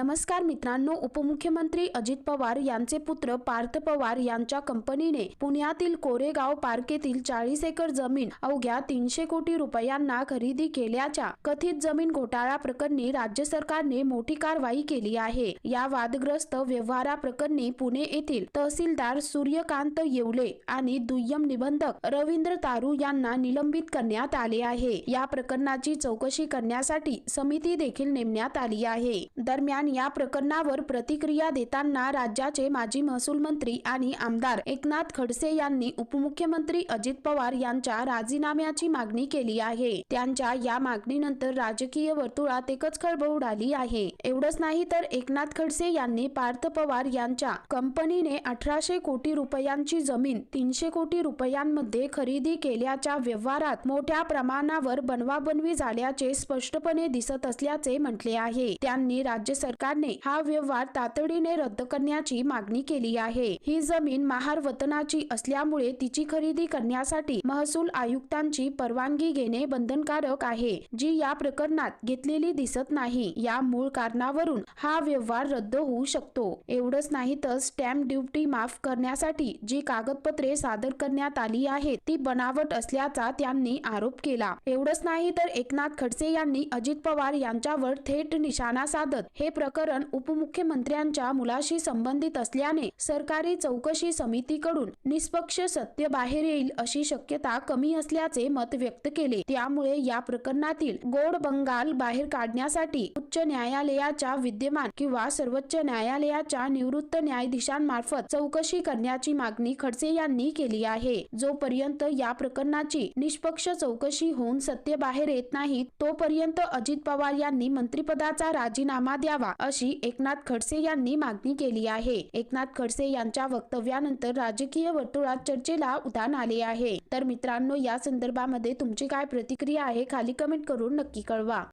नमस्कार मित्रांनो उपमुख्यमंत्री अजित पवार यांचे पुत्र पार्थ पवार यांच्या कंपनीने पुण्यातील कोरेगाव पार्क येथील चाळीस एकर जमीन अवघ्या तीनशे कोटी रुपयांना खरेदी केल्याच्या कथित जमीन घोटाळा प्रकरणी राज्य सरकारने मोठी कारवाई केली आहे. या वादग्रस्त व्यवहाराप्रकरणी पुणे येथील तहसीलदार सूर्यकांत येवले आणि दुय्यम निबंधक रवींद्र तारू यांना निलंबित करण्यात आले आहे. या प्रकरणाची चौकशी करण्यासाठी समिती देखील नेमण्यात आली आहे. दरम्यान या प्रकरणावर प्रतिक्रिया देताना राज्याचे माजी महसूल मंत्री आणि आमदार एकनाथ खडसे यांनी उपमुख्यमंत्री अजित पवार यांच्या राजीनाम्याची मागणी केली आहे. त्यांच्या या मागणीनंतर राजकीय वर्तुळात एकच खळबळ उडाली आहे. एवढंच नाही तर एकनाथ खडसे यांनी पार्थ पवार यांच्या कंपनीने अठराशे कोटी रुपयांची जमीन तीनशे कोटी रुपयांमध्ये खरेदी केल्याच्या व्यवहारात मोठ्या प्रमाणावर बनवाबनवी झाल्याचे स्पष्टपणे दिसत असल्याचे म्हटले आहे. त्यांनी राज्य सरकार सरकारने हा व्यवहार तातडीने रद्द करण्याची मागणी केली आहे. ही जमीन महार वतनाची असल्यामुळे तिची खरेदी करण्यासाठी महसूल आयुक्तांची परवानगी घेणे बंधनकारक आहे. जी या प्रकरणात घेतलेली दिसत नाही या मूळ कारणावरून हा व्यवहार रद्द होऊ शकतो. एवढंच नाही तर स्टॅम्प ड्युटी माफ करण्यासाठी जी कागदपत्रे सादर करण्यात आली आहेत ती बनावट असल्याचा त्यांनी आरोप केला. एवढंच नाही तर एकनाथ खडसे यांनी अजित पवार यांच्यावर थेट निशाणा साधत हे प्रकरण उपमुख्यमंत्र्यांच्या मुलाशी संबंधित असल्याने सरकारी चौकशी समितीकडून निष्पक्ष सत्य बाहेर येईल अशी शक्यता कमी असल्याचे मत व्यक्त केले. त्यामुळे या प्रकरणातील गोड बंगाल बाहेर काढण्यासाठी उच्च न्यायालयाच्या विद्यमान किंवा सर्वोच्च न्यायालयाच्या निवृत्त न्यायाधीशांमार्फत चौकशी करण्याची मागणी खडसे यांनी केली आहे. जोपर्यंत या प्रकरणाची निष्पक्ष चौकशी होऊन सत्य बाहेर येत नाही तोपर्यंत अजित पवार यांनी मंत्रिपदाचा राजीनामा द्यावा. अशी एकनाथ खडसे यांनी मागणी केली आहे. एकनाथ खडसे यांच्या वक्तव्यानंतर राजकीय वर्तुळात चर्चेला उधाण आले आहे. तर मित्रांनो या संदर्भामध्ये तुमची काय प्रतिक्रिया आहे खाली कमेंट करून नक्की कळवा.